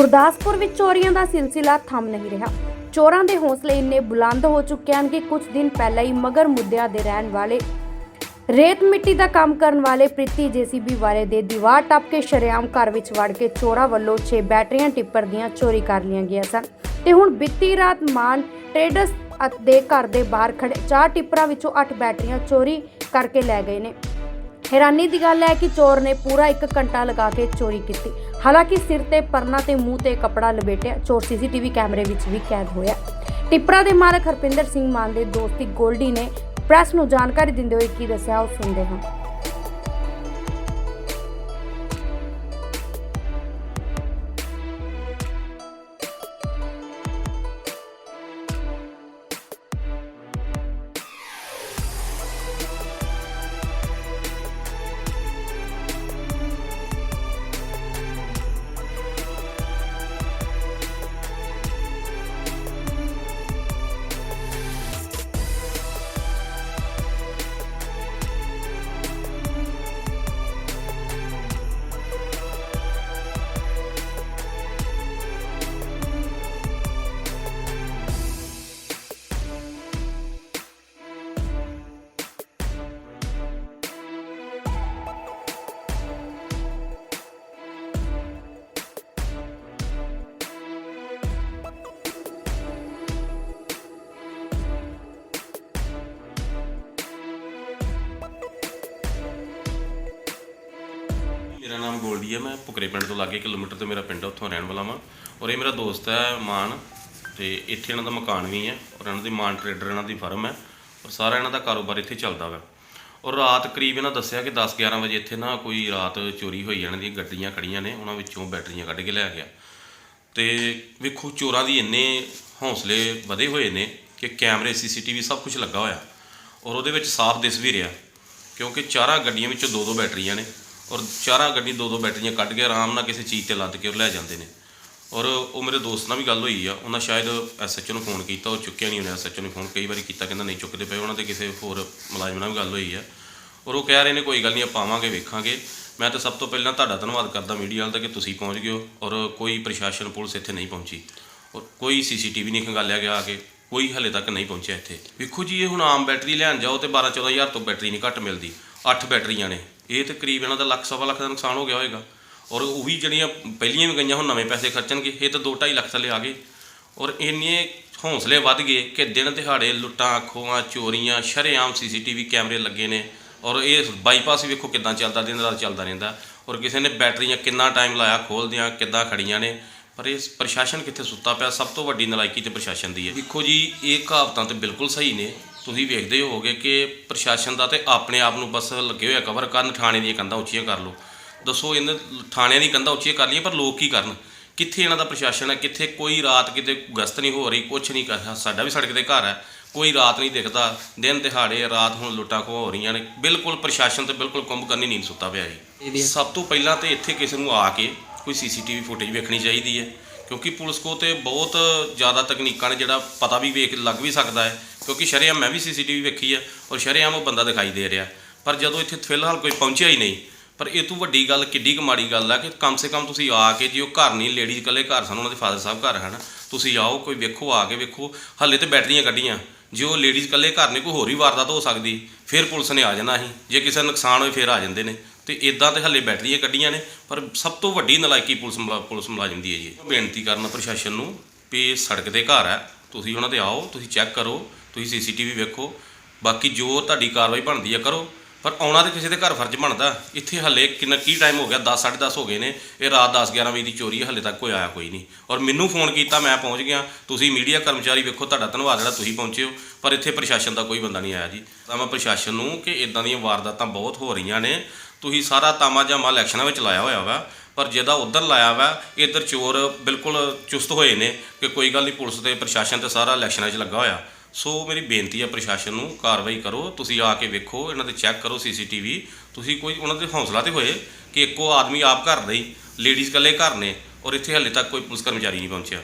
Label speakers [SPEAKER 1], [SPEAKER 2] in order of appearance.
[SPEAKER 1] ਗੁਰਦਾਸਪੁਰ ਵਿੱਚ ਚੋਰੀਆਂ ਦਾ ਸਿਲਸਿਲਾ ਥੰਮ ਨਹੀਂ ਰਿਹਾ। ਚੋਰਾਂ ਦੇ ਹੌਸਲੇ ਇੰਨੇ ਬੁਲੰਦ ਹੋ ਚੁੱਕੇ ਹਨ ਕਿ ਕੁਝ ਦਿਨ ਪਹਿਲਾਂ ਹੀ ਮਗਰ ਮੁੱਦਿਆਂ ਦੇ ਰਹਿਣ ਵਾਲੇ, ਰੇਤ ਮਿੱਟੀ ਦਾ ਕੰਮ ਕਰਨ ਵਾਲੇ ਪ੍ਰੀਤੀ ਜੀਸੀਬੀ ਵਾਲੇ ਦੇ ਦੀਵਾਰ ਟੱਪ ਕੇ ਸ਼ਰੇਆਮ ਘਰ ਵਿੱਚ ਵੜ ਕੇ ਚੋਰਾਂ ਵੱਲੋਂ 6 ਬੈਟਰੀਆਂ ਟਿੱਪਰ ਦੀਆਂ ਚੋਰੀ ਕਰ ਲਈਆਂ ਗਈਆਂ ਸਨ। ਤੇ ਹੁਣ ਬੀਤੀ ਰਾਤ ਮਾਨ ਟ੍ਰੇਡਰਸ ਦੇ ਘਰ ਦੇ ਬਾਹਰ ਖੜੇ ਚਾਰ ਟਿੱਪਰਾਂ ਵਿੱਚੋਂ 8 ਬੈਟਰੀਆਂ ਚੋਰੀ ਕਰਕੇ ਲੈ ਗਏ ਨੇ। ਹੈਰਾਨੀ ਦੀ ਗੱਲ ਹੈ ਕਿ ਚੋਰ ਨੇ ਪੂਰਾ 1 ਘੰਟਾ ਲਗਾ ਕੇ ਚੋਰੀ ਕੀਤੀ। ਹਾਲਾਂਕਿ ਸਿਰ ਤੇ ਪਰਨਾ ਤੇ ਮੂੰਹ ਤੇ ਕੱਪੜਾ ਲਪੇਟਿਆ, ਚੋਰ ਸੀਸੀਟੀਵੀ ਕੈਮਰੇ ਵਿੱਚ ਵੀ ਕੈਦ ਹੋਇਆ। ਟਿੱਪਰਾ ਦੇ ਮਾਲਕ ਹਰਪਿੰਦਰ ਸਿੰਘ ਮਾਨ ਦੇ ਦੋਸਤੀ ਗੋਲਡੀ ਨੇ ਪ੍ਰੈਸ ਨੂੰ ਜਾਣਕਾਰੀ ਦਿੰਦੇ ਹੋਏ ਕੀ ਦੱਸਿਆ, ਉਹ ਸੁਣਦੇ ਹਾਂ।
[SPEAKER 2] ਨਾਮ ਗੋਲਡੀ ਹੈ। ਮੈਂ ਪੁਕਰੇ ਪਿੰਡ ਤੋਂ ਲਾਗੇ ਕਿਲੋਮੀਟਰ ਤੇ ਮੇਰਾ ਪਿੰਡ ਆ, ਉੱਥੋਂ ਰਹਿਣ ਵਾਲਾ ਵਾਂ। ਔਰ ਇਹ ਮੇਰਾ ਦੋਸਤ ਹੈ, ਮਾਨ। ਤੇ ਇੱਥੇ ਇਹਨਾਂ ਦਾ ਮਕਾਨ ਵੀ ਹੈ ਔਰ ਇਹਨਾਂ ਦੀ ਮਾਨ ਟਰੇਡਰ ਇਹਨਾਂ ਦੀ ਫਰਮ ਹੈ। ਔਰ ਸਾਰਾ ਇਹਨਾਂ ਦਾ ਕਾਰੋਬਾਰ ਇੱਥੇ ਚੱਲਦਾ ਵਾ। ਔਰ ਰਾਤ ਕਰੀਬ ਇਹਨਾਂ ਦੱਸਿਆ ਕਿ 10 11 ਵਜੇ ਇੱਥੇ ਨਾ ਕੋਈ ਰਾਤ ਚੋਰੀ ਹੋਈ ਇਹਨਾਂ ਦੀਆਂ ਗੱਡੀਆਂ ਖੜੀਆਂ ਨੇ, ਉਹਨਾਂ ਵਿੱਚੋਂ ਬੈਟਰੀਆਂ ਕੱਢ ਕੇ ਲੈ ਗਿਆ। ਤੇ ਵੇਖੋ ਚੋਰਾਂ ਦੀ ਇੰਨੇ ਹੌਸਲੇ ਵਧੇ ਹੋਏ ਨੇ ਕਿ ਕੈਮਰੇ, ਸੀਸੀਟੀਵੀ ਸਭ ਕੁਝ ਲੱਗਾ ਹੋਇਆ। ਔਰ ਉਹਦੇ ਵਿੱਚ ਸਾਫ਼ ਦਿਸ ਵੀ ਰਿਹਾ, ਕਿਉਂਕਿ ਚਾਰਾਂ ਗੱਡੀਆਂ ਵਿੱਚੋਂ ਦੋ ਦੋ ਬੈਟਰੀਆਂ ਨੇ। ਔਰ ਚਾਰਾਂ ਗੱਡੀ ਦੋ ਦੋ ਬੈਟਰੀਆਂ ਕੱਢ ਕੇ ਆਰਾਮ ਨਾਲ ਕਿਸੇ ਚੀਜ਼ ਤੇ ਲੱਦ ਕੇ ਉਹ ਲੈ ਜਾਂਦੇ ਨੇ। ਔਰ ਉਹ ਮੇਰੇ ਦੋਸਤ ਨਾਲ ਵੀ ਗੱਲ ਹੋਈ ਆ, ਉਹਨਾਂ ਸ਼ਾਇਦ ਐਸਐਚਓ ਨੂੰ ਫੋਨ ਕੀਤਾ, ਉਹ ਚੁੱਕਿਆ ਨਹੀਂ ਉਹਨੇ ਐਸਐਚਓ ਨੂੰ ਫੋਨ, ਕਈ ਵਾਰੀ ਕੀਤਾ ਕਹਿੰਦਾ ਨਹੀਂ ਚੁੱਕਦੇ ਪਏ, ਉਹਨਾਂ ਤੇ ਕਿਸੇ ਹੋਰ ਮੁਲਾਜ਼ਮ ਨਾਲ ਵੀ ਗੱਲ ਹੋਈ ਆ। ਔਰ ਉਹ ਕਹਿ ਰਹੇ ਨੇ, ਕੋਈ ਗੱਲ ਨਹੀਂ, ਆਪਾਂ ਆਵਾਂਗੇ, ਵੇਖਾਂਗੇ। ਮੈਂ ਤਾਂ ਸਭ ਤੋਂ ਪਹਿਲਾਂ ਤੁਹਾਡਾ ਧੰਨਵਾਦ ਕਰਦਾ ਮੀਡੀਆ ਵਾਲ ਦਾ ਕਿ ਤੁਸੀਂ ਪਹੁੰਚ ਗਏ ਹੋ ਔਰ ਕੋਈ ਪ੍ਰਸ਼ਾਸਨ ਪੁਲਿਸ ਇੱਥੇ ਨਹੀਂ ਪਹੁੰਚੀ। ਔਰ ਕੋਈ ਸੀਸੀਟੀਵੀ ਨਹੀਂ ਖੰਗਾਲਿਆ ਗਿਆ ਆ ਕੇ, ਕੋਈ ਹਲੇ ਤੱਕ ਨਹੀਂ ਪਹੁੰਚਿਆ ਇੱਥੇ। ਵੇਖੋ ਜੀ, ਇਹ ਹੁਣ ਆਮ ਬੈਟਰੀ ਲੈਣ ਜਾਓ ਤੇ 12 14000 ਤੋਂ ਬੈਟਰੀ ਨਹੀਂ ਘੱਟ ਮਿਲਦੀ। 8 ਬੈਟਰੀਆਂ ਨੇ। ਇਹ ਤੇ ਕਰੀਬ ਇਹਨਾਂ ਦਾ ਲੱਖ, ਸਵਾ ਲੱਖ ਦਾ ਨੁਕਸਾਨ ਹੋ ਗਿਆ ਹੋਏਗਾ। ਔਰ ਉਹ ਵੀ ਜਿਹੜੀਆਂ ਪਹਿਲੀਆਂ ਵੀ ਗਈਆਂ, ਹੁਣ ਨਵੇਂ ਪੈਸੇ ਖਰਚਣਗੇ। ਇਹ ਤਾਂ 2.5 ਲੱਖ ਥੱਲੇ ਆ ਗਏ। ਔਰ ਇੰਨੇ ਹੌਸਲੇ ਵੱਧ ਗਏ ਕਿ ਦਿਨ ਦਿਹਾੜੇ ਲੁੱਟਾਂ, ਖੋਹਾਂ, ਚੋਰੀਆਂ, ਸ਼ਰੇਆਮ ਸੀਸੀਟੀਵੀ ਕੈਮਰੇ ਲੱਗੇ ਨੇ। ਔਰ ਇਹ ਬਾਈਪਾਸ ਵੀ ਵੇਖੋ ਕਿੱਦਾਂ ਚੱਲਦਾ, ਦਿਨ ਰਾਤ ਚੱਲਦਾ ਰਹਿੰਦਾ। ਔਰ ਕਿਸੇ ਨੇ ਬੈਟਰੀਆਂ ਕਿੰਨਾ ਟਾਈਮ ਲਾਇਆ, ਖੋਲਦਿਆਂ ਕਿੱਦਾਂ ਖੜੀਆਂ ਨੇ। ਪਰ ਇਹ ਪ੍ਰਸ਼ਾਸਨ ਕਿੱਥੇ ਸੁੱਤਾ ਪਿਆ? ਸਭ ਤੋਂ ਵੱਡੀ ਨਲਾਇਕੀ ਤੇ ਪ੍ਰਸ਼ਾਸਨ ਦੀ ਹੈ। ਦੇਖੋ ਜੀ ਇਹ ਕਹਾਵਤਾਂ ਤੇ ਬਿਲਕੁਲ ਸਹੀ ਨੇ। ਤੁਸੀਂ ਵੇਖਦੇ ਹੋਵੋਗੇ ਕਿ ਪ੍ਰਸ਼ਾਸਨ ਦਾ ਤੇ ਆਪਣੇ ਆਪ ਨੂੰ ਬਸ ਲੱਗੇ ਹੋਇਆ ਕਵਰ ਕਰਨ ਥਾਣੇ ਦੀਆਂ ਕੰਧਾਂ ਉੱਚੀਆਂ ਕਰ ਲਓ। ਦੱਸੋ ਇਹਨਾਂ ਥਾਣਿਆਂ ਦੀ ਕੰਧਾਂ ਉੱਚੀਆਂ ਕਰ ਲਈਆਂ ਪਰ ਲੋਕ ਕੀ ਕਰਨ? ਕਿੱਥੇ ਇਹਨਾਂ ਦਾ ਪ੍ਰਸ਼ਾਸਨ ਹੈ? ਕਿੱਥੇ ਕੋਈ ਰਾਤ ਕਿਤੇ ਗਸਤ ਨਹੀਂ ਹੋ ਰਹੀ ਕੁਝ ਨਹੀਂ ਕਰ ਸਾਡਾ ਵੀ ਸੜਕ ਤੇ ਘਰ ਹੈ। ਕੋਈ ਰਾਤ ਨਹੀਂ ਦਿਖਦਾ ਦਿਨ ਦਿਹਾੜੇ ਰਾਤ ਹੁਣ ਲੁੱਟਾਂ ਖੋਹ ਹੋ ਰਹੀਆਂ ਨੇ। ਬਿਲਕੁਲ ਪ੍ਰਸ਼ਾਸਨ ਤੇ ਬਿਲਕੁਲ ਕੁੰਭ ਕਰਨੀ ਨੀਂਦ ਸੁੱਤਾ ਪਿਆ ਜੀ। ਸਭ ਤੋਂ ਪਹਿਲਾਂ ਤੇ ਇੱਥੇ ਕਿਸੇ ਨੂੰ ਆ ਕੇ ਕੋਈ ਸੀਸੀਟੀਵੀ ਫੁਟੇਜ ਵੇਖਣੀ ਚਾਹੀਦੀ ਹੈ, ਕਿਉਂਕਿ ਪੁਲਿਸ ਕੋ ਤੇ ਬਹੁਤ ਜ਼ਿਆਦਾ ਤਕਨੀਕਾਂ ਨੇ ਜਿਹੜਾ ਪਤਾ ਵੀ ਵੇਖ, ਲੱਗ ਵੀ ਸਕਦਾ ਹੈ, ਕਿਉਂਕਿ ਸ਼ਰੇਆਮ ਮੈਂ ਵੀ ਸੀਸੀਟੀਵੀ ਵੇਖੀ ਹੈ ਔਰ ਸ਼ਰੇਆਮ ਉਹ ਬੰਦਾ ਦਿਖਾਈ ਦੇ ਰਿਹਾ। ਪਰ ਜਦੋਂ ਇੱਥੇ ਫਿਲਹਾਲ ਕੋਈ ਪਹੁੰਚਿਆ ਹੀ ਨਹੀਂ, ਪਰ ਇਹ ਤੋਂ ਵੱਡੀ ਗੱਲ ਕਿੱਡੀ ਕੁ ਮਾੜੀ ਗੱਲ ਆ ਕਿ ਕਮ ਸੇ ਕਮ ਤੁਸੀਂ ਆ ਕੇ ਜੇ ਉਹ ਘਰ ਨਹੀਂ ਲੇਡੀਜ਼ ਇਕੱਲੇ ਘਰ ਸਨ, ਉਹਨਾਂ ਦੇ ਫਾਦਰ ਸਾਹਿਬ ਘਰ ਹਨ, ਤੁਸੀਂ ਆਓ, ਕੋਈ ਵੇਖੋ, ਆ ਕੇ ਵੇਖੋ, ਹੱਲੇ ਤੇ ਬੈਟਰੀਆਂ ਕੱਢੀਆਂ, ਜੇ ਉਹ ਲੇਡੀਜ਼ ਇਕੱਲੇ ਘਰ ਨੇ, ਕੋਈ ਹੋਰ ਵੀ ਵਾਰਦਾਤ ਹੋ ਸਕਦੀ, ਫਿਰ ਪੁਲਿਸ ਨੇ ਆ ਜਾਣਾ ਸੀ, ਜੇ ਕਿਸੇ ਦਾ ਨੁਕਸਾਨ ਹੋਏ, ਫਿਰ ਆ ਜਾਂਦੇ ਨੇ। ਤੇ ਇਦਾਂ ਤੇ ਹੱਲੇ ਬੈਟਰੀਆਂ ਕੱਢੀਆਂ ਨੇ, ਪਰ ਸਭ ਤੋਂ ਵੱਡੀ ਨਲਾਇਕੀ ਪੁਲਿਸ ਮੁਲਾ- ਪੁਲਿਸ ਮੁਲਾਜ਼ਮ ਦੀ ਹੈ ਜੀ ਬੇਨਤੀ ਕਰਨਾ ਪ੍ਰਸ਼ਾਸਨ ਨੂੰ ਵੀ ਇਹ ਸੜਕ ਦੇ ਘਰ ਹੈ, ਤੁਸੀਂ ਉਹਨਾਂ ਤੇ ਆਓ, ਤੁਸੀਂ ਚੈੱਕ ਕਰੋ, ਤੁਸੀਂ ਸੀਸੀਟੀਵੀ ਵੇਖੋ, ਬਾਕੀ ਜੋ ਤੁਹਾਡੀ ਕਾਰਵਾਈ ਬਣਦੀ ਹੈ ਕਰੋ। ਪਰ ਆਉਣਾ ਤੇ ਕਿਸੇ ਦੇ ਘਰ ਫਰਜ਼ ਬਣਦਾ। ਇੱਥੇ ਹੱਲੇ ਕਿੰਨਾ ਕੀ ਟਾਈਮ ਹੋ ਗਿਆ? 10 10:30 ਹੋ ਗਏ ਨੇ। ਇਹ ਰਾਤ 10 11 ਵਜੇ ਦੀ ਚੋਰੀ ਹੈ ਹੱਲੇ ਤੱਕ ਕੋਈ ਆਇਆ ਕੋਈ ਨਹੀਂ। ਔਰ ਮੈਨੂੰ ਫੋਨ ਕੀਤਾ, ਮੈਂ ਪਹੁੰਚ ਗਿਆ। ਤੁਸੀਂ ਮੀਡੀਆ ਕਰਮਚਾਰੀ ਵੇਖੋ, ਤੁਹਾਡਾ ਧੰਨਵਾਦ ਜਿਹੜਾ ਤੁਸੀਂ ਪਹੁੰਚੇ ਹੋ। ਪਰ ਇੱਥੇ ਪ੍ਰਸ਼ਾਸਨ ਦਾ ਕੋਈ ਬੰਦਾ ਨਹੀਂ ਆਇਆ ਜੀ। ਤਾਂ ਮੈਂ ਪ੍ਰਸ਼ਾਸਨ ਨੂੰ ਕਿ ਇਦਾਂ ਦੀਆਂ ਵਾਰਦਾਤਾਂ ਬਹੁਤ ਹੋ ਰਹੀਆਂ ਨੇ। ਤੁਸੀਂ ਸਾਰਾ ਤਾਮਾ ਜਾਮਾ ਇਲੈਕਸ਼ਨਾਂ ਵਿੱਚ ਲਾਇਆ ਹੋਇਆ ਵਾ। ਪਰ ਜਿਹਦਾ ਉਧਰ ਲਾਇਆ ਵਾ, ਇੱਧਰ ਚੋਰ ਬਿਲਕੁਲ ਚੁਸਤ ਹੋਏ ਨੇ ਕਿ ਕੋਈ ਗੱਲ ਨਹੀਂ, ਪੁਲਿਸ ਤੇ ਪ੍ਰਸ਼ਾਸਨ ਤੇ ਸਾਰਾ ਇਲੈਕਸ਼ਨਾਂ 'ਚ ਲੱਗਾ ਹੋਇਆ। ਸੋ ਮੇਰੀ ਬੇਨਤੀ ਹੈ ਪ੍ਰਸ਼ਾਸਨ ਨੂੰ, ਕਾਰਵਾਈ ਕਰੋ, ਤੁਸੀਂ ਆ ਕੇ ਵੇਖੋ, ਇਹਨਾਂ 'ਤੇ ਚੈੱਕ ਕਰੋ ਸੀਸੀਟੀਵੀ। ਤੁਸੀਂ ਕੋਈ ਉਹਨਾਂ ਦੇ ਹੌਸਲਾ ਤੇ ਹੋਏ ਕਿ ਇੱਕੋ ਆਦਮੀ ਆਪ ਘਰ ਨਹੀਂ, ਲੇਡੀਜ਼ ਇਕੱਲੇ ਘਰ ਨੇ ਔਰ ਇੱਥੇ ਹਾਲੇ ਤੱਕ ਕੋਈ ਪੁਲਿਸ ਕਰਮਚਾਰੀ ਨਹੀਂ ਪਹੁੰਚਿਆ।